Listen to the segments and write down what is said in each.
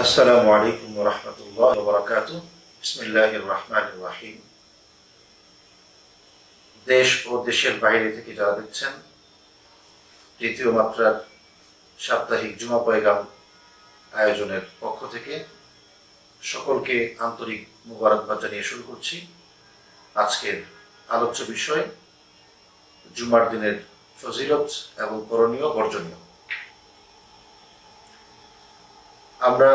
আসসালামু আলাইকুম রহমতুল্লাহ বরাকাত বিসমিল্লাহ রহমান রাহিম। দেশ ও দেশের বাইরে থেকে যারা দেখছেন তৃতীয় মাত্রার সাপ্তাহিক জুমা পয়গাম আয়োজনের পক্ষ থেকে সকলকে আন্তরিক মুবারকবাদ জানিয়ে শুরু করছি। আজকের আলোচ্য বিষয়, জুমার দিনের ফজিলত এবং করণীয়, বর্জনীয়। আমরা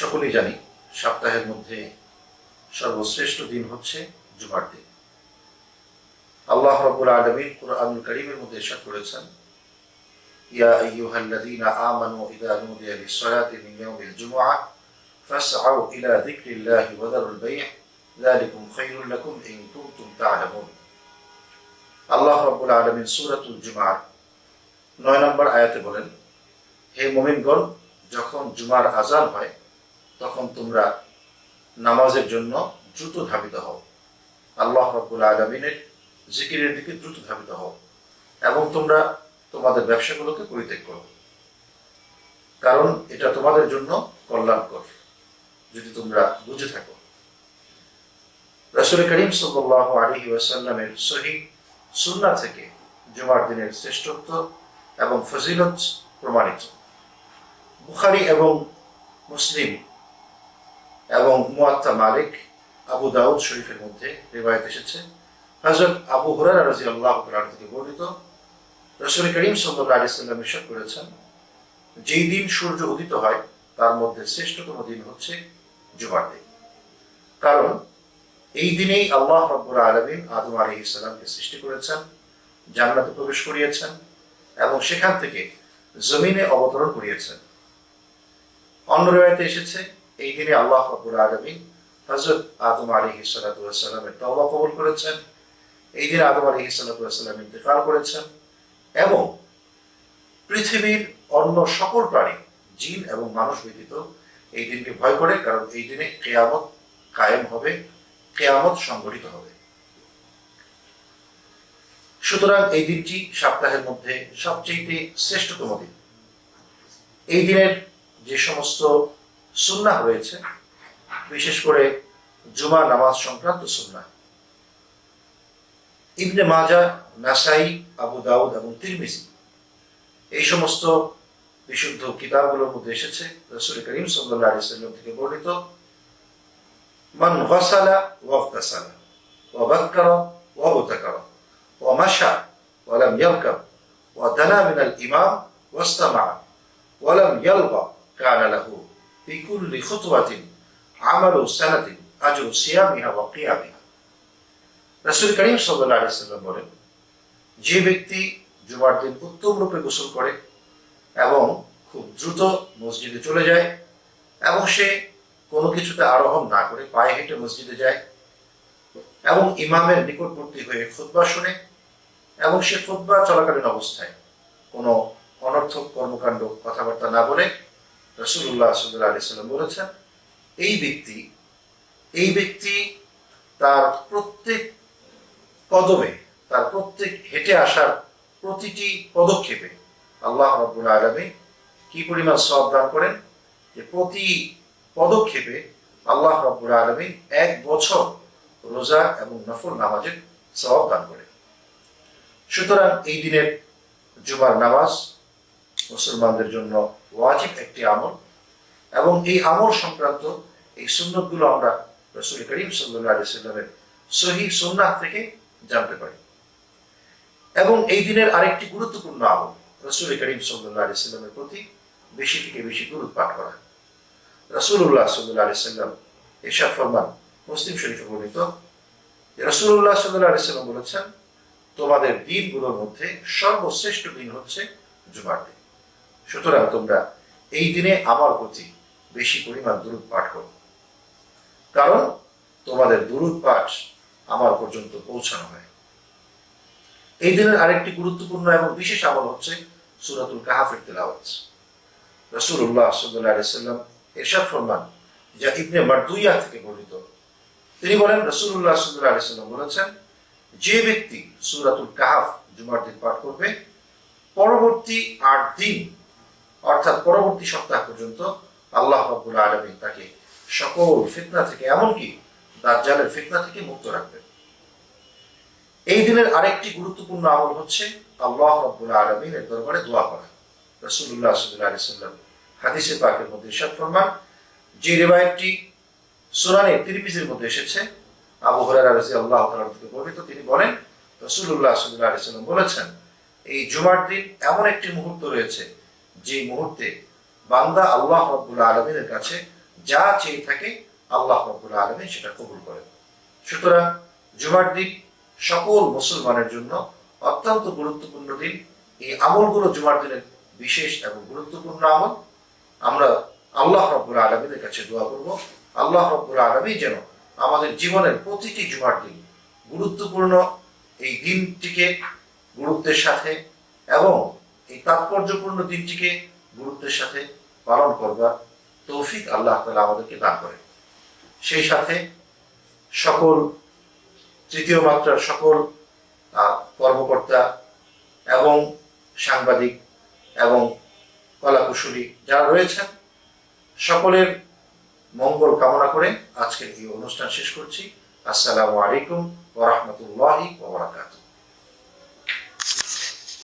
সকলেই জানি সপ্তাহের মধ্যে সর্বশ্রেষ্ঠ দিন হচ্ছে জুমার দিন। আল্লাহ রাব্বুল আলামিন কুরআনুল কারীমের মধ্যে ইরশাদ করেছেন, ইয়া আইয়ুহাল্লাযীনা আমানু ইযা নুদিয়া লিস-সালাতি মিন ইয়াউমিল ফাসআউ ইলা যিকরিল্লাহি ওয়া যালিকুম লাকুম ইন কুনতুম তা'লামুন। আল্লাহ রাব্বুল আলামিন সূরাতুল জুমার 9 নম্বর আয়াতে বলেন, হে মুমিনগণ যখন জুমার আজান হয়, তখন তোমরা নামাজের জন্য দ্রুত ধাবিত হও। আল্লাহ রব্বুল আলমিনের জিকিরের দিকে দ্রুত ধাবিত হও এবং তোমরা তোমাদের ব্যবসাগুলোকে পরিত্যাগ করো। কারণ এটা তোমাদের জন্য কল্যাণকর, যদি তোমরা বুঝে থাকো। রাসুল করিম সাল্লাহ আলী ওয়াসাল্লামের সহি সুন্না থেকে জুমার দিনের শ্রেষ্ঠত্ব এবং ফজিলত প্রমাণিত। বুখারি এবং মুসলিম এবং মুয়াত্তা মালিক আবু দাউদ শরীফের মধ্যে রেবায়ত এসেছে। হজরত আবু হুরারা রাজি আল্লাহ থেকে বর্ণিত, রসুল করিম সাল্লাহ আলি সাল্লাম ইসাদ করেছেন, যেই দিন সূর্য উদিত হয়, তার মধ্যে শ্রেষ্ঠতম দিন হচ্ছে জুমার দিন। কারণ এই দিনেই আল্লাহ রব্বুর আলমিন আদম আলী ইসলামকে সৃষ্টি করেছেন, জান্নাতে প্রবেশ করিয়েছেন এবং সেখান থেকে জমিনে অবতরণ করিয়েছেন। অন্য রেওয়ায়তে এসেছে, এই দিনে আল্লাহ রব্বুল আলমী হজরত আদম আলী সালাতামের তওবা কবুল করেছেন, এই দিনে আদম আলী সালাতাম ইন্তেকাল করেছেন এবং পৃথিবীর অন্য সকল প্রাণী, জিন এবং মানুষ ব্যতীত এই দিনকে ভয় করে, কারণ এই দিনে কেয়ামত কায়েম হবে, কেয়ামত সংগঠিত হবে। সুতরাং এই দিনটি সপ্তাহের মধ্যে সবচেয়ে শ্রেষ্ঠতম দিন। এই দিনের যে সমস্ত সুন্না রয়েছে, বিশেষ করে জুমা নামাজ সংক্রান্ত সুন্না ইবনে মাজা নাসাই, আবু দাউদ এবং তিরমিজি এই সমস্ত বিশুদ্ধ কিতাবগুলোর মধ্যে এসেছে। রসুল করিম সাল্লাম থেকে বর্ণিত, মান গসালা ওয়াফতাসালা ওয়াবাক্কার ওয়াবতাকার ওয়ামাশা ওয়ালাম ইয়ালকাব ওয়াদানা মিনাল ইমাম ওয়াস্তামা ওয়ালাম কানা লাহু। ফি কুল্লি খুতওয়াতিন আমালু সানাতিন আজরু সিয়ামিহা ওয়া কিয়ামিহা। রাসূল করিম সাল্লাল্লাহু আলাইহি বলেন, যে ব্যক্তি জুমার দিন উত্তম রূপে গোসল করে এবং খুব দ্রুত মসজিদে চলে যায় এবং সে কোনো কিছুতে আরোহণ না করে পায়ে হেঁটে মসজিদে যায় এবং ইমামের নিকটবর্তী হয়ে ফুটবা শুনে এবং সে ফুটবা চলাকালীন অবস্থায় কোনো অনর্থক কর্মকাণ্ড, কথাবার্তা না বলে রসুল্লাহ সাল্লাহ আলি সাল্লাম বলেছেন, এই ব্যক্তি এই ব্যক্তি তার প্রত্যেক কদমে, তার প্রত্যেক হেঁটে আসার প্রতিটি পদক্ষেপে আল্লাহ রব্বুল আলমী কি পরিমাণ সব দান করেন? যে প্রতি পদক্ষেপে আল্লাহ রব্বুল আলমী এক বছর রোজা এবং নফল নামাজের সব দান করেন। সুতরাং এই দিনের জুমার নামাজ মুসলমানদের জন্য ওয়াজিব একটি আমল। এবং এই আমল সংক্রান্ত এই সুন্নতগুলো আমরা রসুল করিম সাল্লামের সহি সুন্নাহ থেকে জানতে পারি। এবং এই দিনের আরেকটি গুরুত্বপূর্ণ আমল রসুল করিম সাল্লামের প্রতি বেশি থেকে বেশি গুরুত্ব পাঠ করা। রসুল্লাহ সাল্লাম এশাদ ফরমান মুসলিম শরীফে বর্ণিত। রসুল্লাহ সাল্লাম বলেছেন, তোমাদের দিনগুলোর মধ্যে সর্বশ্রেষ্ঠ দিন হচ্ছে জুমার দিন। সুতরাং তোমরা এই দিনে আমার প্রতি বেশি পরিমাণ দূরত পাঠ করো। কারণ তোমাদের দূরত পাঠ আমার পর্যন্ত পৌঁছানো হয়। এই দিনের আরেকটি গুরুত্বপূর্ণ এবং বিশেষ আমল হচ্ছে সুরাতুল কাহাফের তেলাওয়াত। রসুল্লাহ সাল্লাহ সাল্লাম এরশাদ ফরমান, যা ইবনে মারদুইয়া থেকে বর্ণিত। তিনি বলেন রসুল্লাহ সাল্লাহ আলি সাল্লাম বলেছেন, যে ব্যক্তি সুরাতুল কাহাফ জুমার দিন পাঠ করবে, পরবর্তী আট দিন অর্থাৎ পরবর্তী সপ্তাহ পর্যন্ত আল্লাহ রব্বুল আলমী তাকে সকল ফিতনা থেকে, এমনকি দাজ্জালের ফিতনা থেকে মুক্ত রাখবেন। এই দিনের আরেকটি গুরুত্বপূর্ণ আমল হচ্ছে আল্লাহ রব্বুল আলমিনের দরবারে দোয়া করা। রসুল্লাহ সাল্লাহ সাল্লাম হাদিসে পাকের মধ্যে ইরশাদ ফরমান, যে রেবায়তটি সুরানে তিরমিজের মধ্যে এসেছে, আবু হুরায়রা রাদিয়াল্লাহু তাআলা থেকে বর্ণিত, তিনি বলেন, রাসূলুল্লাহ সাল্লাল্লাহু আলাইহি সাল্লাম বলেছেন, এই জুমার দিন এমন একটি মুহূর্ত রয়েছে যে মুহূর্তে বান্দা আল্লাহ রাব্বুল আলামিনের কাছে যা চেয়ে থাকে, আল্লাহ রাব্বুল আলামিন সেটা কবুল করেন। সুতরাং জুমার দিন সকল মুসলমানের জন্য অত্যন্ত গুরুত্বপূর্ণ দিন। এই আমলগুলো জুমার দিনের বিশেষ এবং গুরুত্বপূর্ণ আমল। আমরা আল্লাহ রব্বুল আলমীদের কাছে দোয়া করব, আল্লাহ রব্বুল আলমী যেন আমাদের জীবনের প্রতিটি জুমার দিন গুরুত্বপূর্ণ এই দিনটিকে গুরুত্বের সাথে এবং এই তাৎপর্যপূর্ণ দিনটিকে গুরুত্বের সাথে পালন করবার তৌফিক আল্লাহ তালা আমাদেরকে দান করে সেই সাথে সকল তৃতীয় মাত্রার সকল কর্মকর্তা এবং সাংবাদিক এবং কলাকুশলী যারা রয়েছেন, সকলের মঙ্গল কামনা করে আজকের এই অনুষ্ঠান শেষ করছি। আসসালামু আলাইকুম ওরহমতুল্লাহি ওবরাকাতুহ